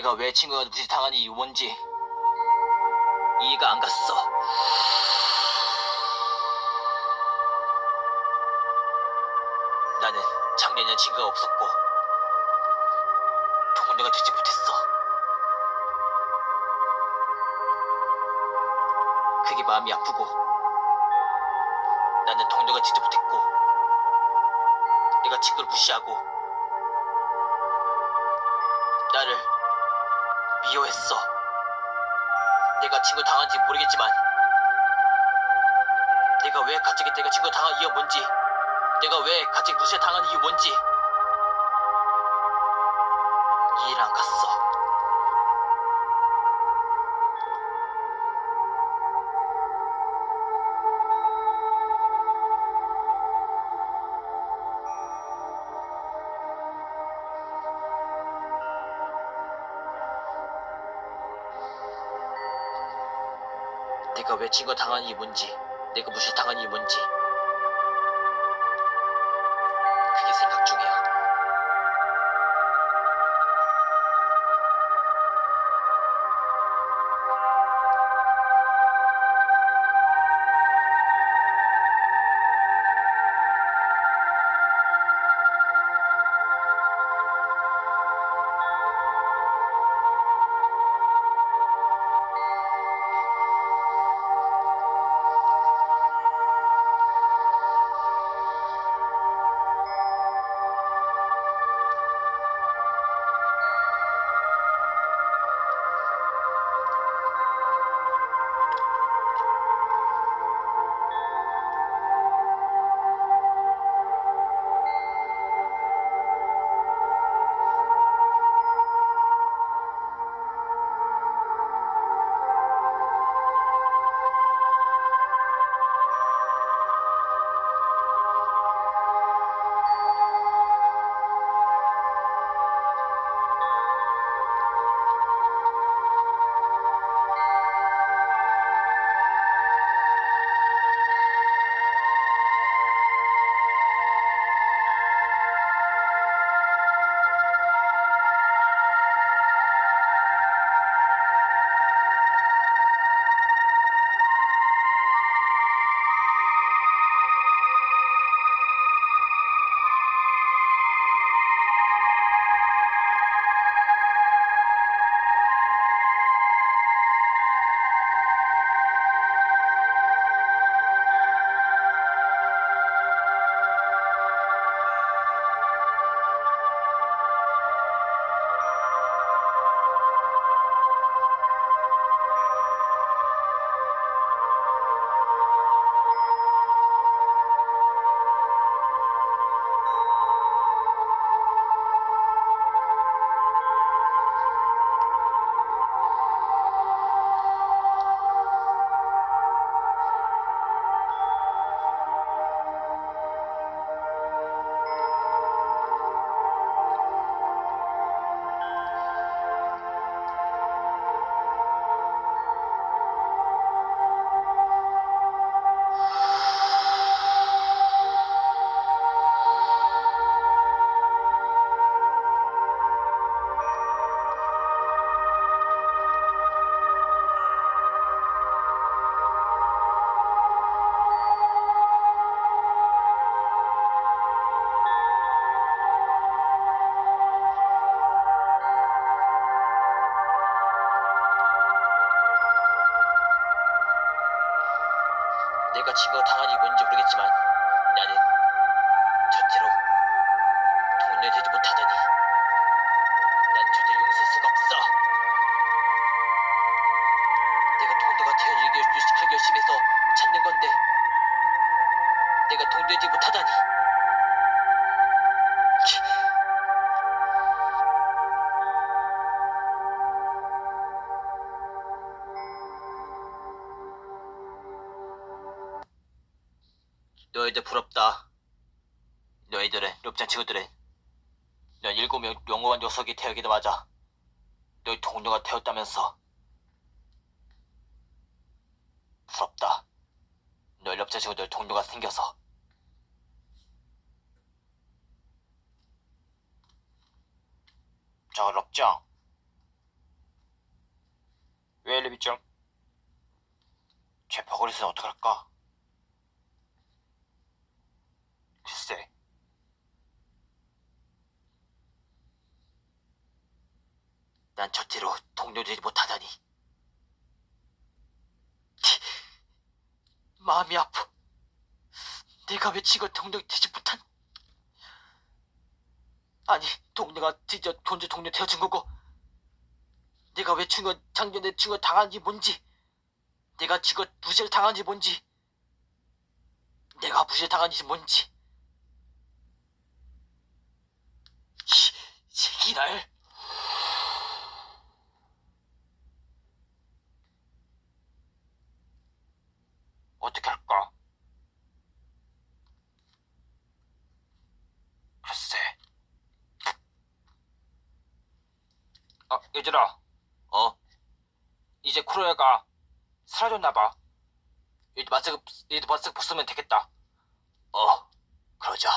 내가 왜 친구가 무시 당한 이유 뭔지 이해가 안 갔어. 나는 작년에 친구가 없었고 동료가 되지 못했어. 그게 마음이 아프고 나는 동료가 되지 못했고 내가 친구를 무시하고 나를 미워했어. 내가 친구 당한지 모르겠지만 내가 왜 갑자기 내가 친구 당한 이유 뭔지 내가 왜 갑자기 무시에 당한 이유 뭔지 이해를 안 갔어. 내가 왜 친구 당한 이유 뭔지 내가 무시에 당한 이유 뭔지 내가 친구가 당한 이유 뭔지 모르겠지만 나는 절대로 돈을 되지 못하다니 난 절대 용서할 수가 없어. 내가 동료가 되어 일을 유식하게 열심히 해서 찾는 건데 내가 동료되지 못하다니 너희들 부럽다. 너희들은 롭장 친구들은 넌 일곱 명 영원한 녀석이 되기도 맞아. 너희 동료가 되었다면서 부럽다. 너희 롭장 친구들 동료가 생겨서 저 롭장 왜 엘리비점? 제 버거리스는 어떡할까? 글쎄. 난 절대로 동료되지 못하다니. 티, 마음이 아파. 내가 왜 지금 동료 되지 못한? 아니, 동료가 드디어 본주 동료 되어준 거고, 내가 왜 중간 장전에 중간 당한지 뭔지, 내가 지금 무시를 당한지 뭔지, 내가 무시를 당한지 뭔지. 이 새끼날. 어떻게 할까? 글쎄. 아, 얘들아. 어? 이제 쿠로야가 사라졌나봐. 얘도 마스크, 얘도 마스크 벗으면 되겠다. 어, 그러자.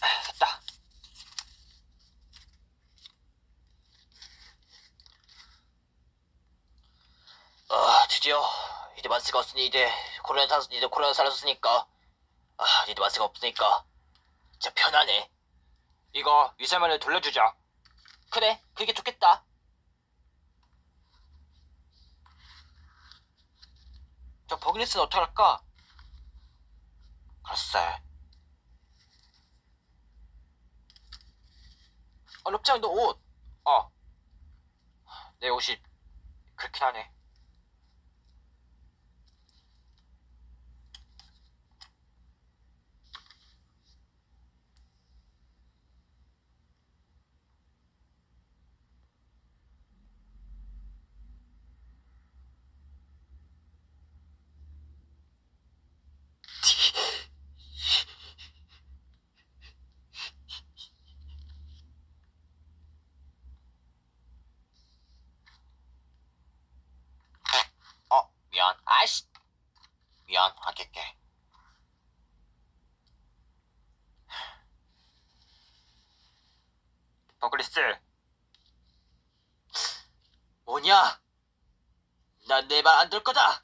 아, 됐다. 아, 드디어 이제 마스크가 없으니 이제 코로나 사 이제 코로나 사라졌으니까 아, 이제 마스크가 없으니까 진짜 편하네. 이거 미세만을 돌려주자. 그래, 그게 좋겠다. 저 버글리스는 어떡할까? 글쎄. 아, 럽장 너 옷. 어. 내 옷이 그렇긴 하네. 어, 미안. 아이씨. 깰게. 버글리스. 뭐냐? 난 내 말 안 들 거다.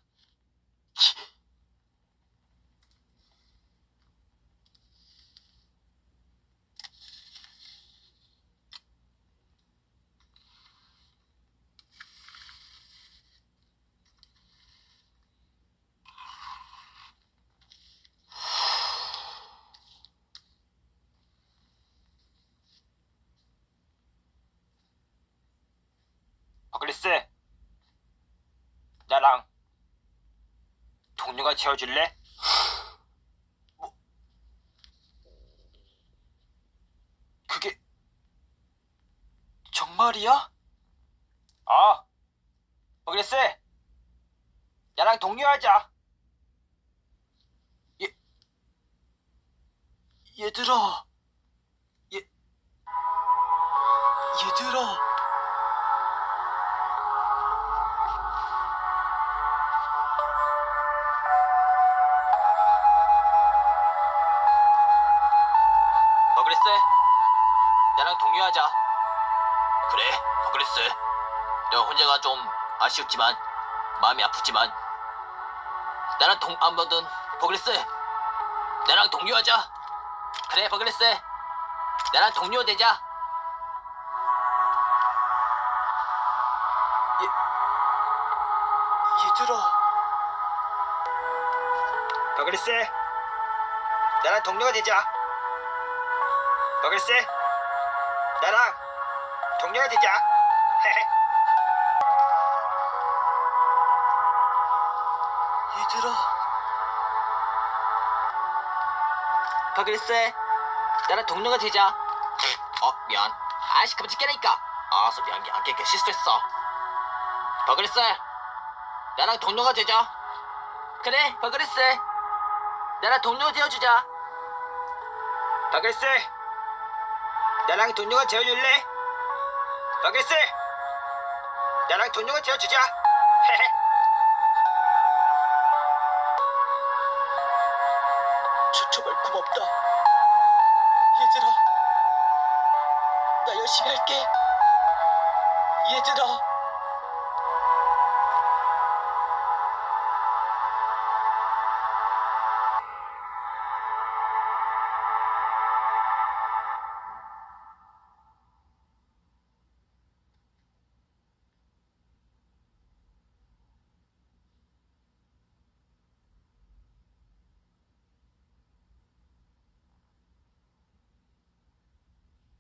버 글리스. 나랑 동료가 지어줄래? 그게 정말이야? 어. 버글리스. 나랑 동료하자. 얘들아. 얘 얘들아. 동료하자. 그래, 버그리스. 너 혼자가 좀 아쉬웠지만 마음이 아프지만 나랑 동 아무든 버그리스, 나랑 동료하자. 그래, 버그리스, 나랑 동료 되자. 얘, 얘들아. 버글리스. 나랑 동료가 되자. 버글리스. 나랑 동료가 되자. 얘들아. 버그리스, 나랑 동료가 되자. 어, 미안. 아이씨, 그만 찍게라니까. 알았어, 미안, 미안. 깨게 실수했어. 버그리스, 나랑 동료가 되자. 그래, 버그리스. 나랑 동료 되어주자. 버글리스. 나랑 동료가 되어줄래? 버글리스. 나랑 되어주자. 헤헤. 저, 정말 고맙다. 얘들아, 나 열심히 할게. 얘들아.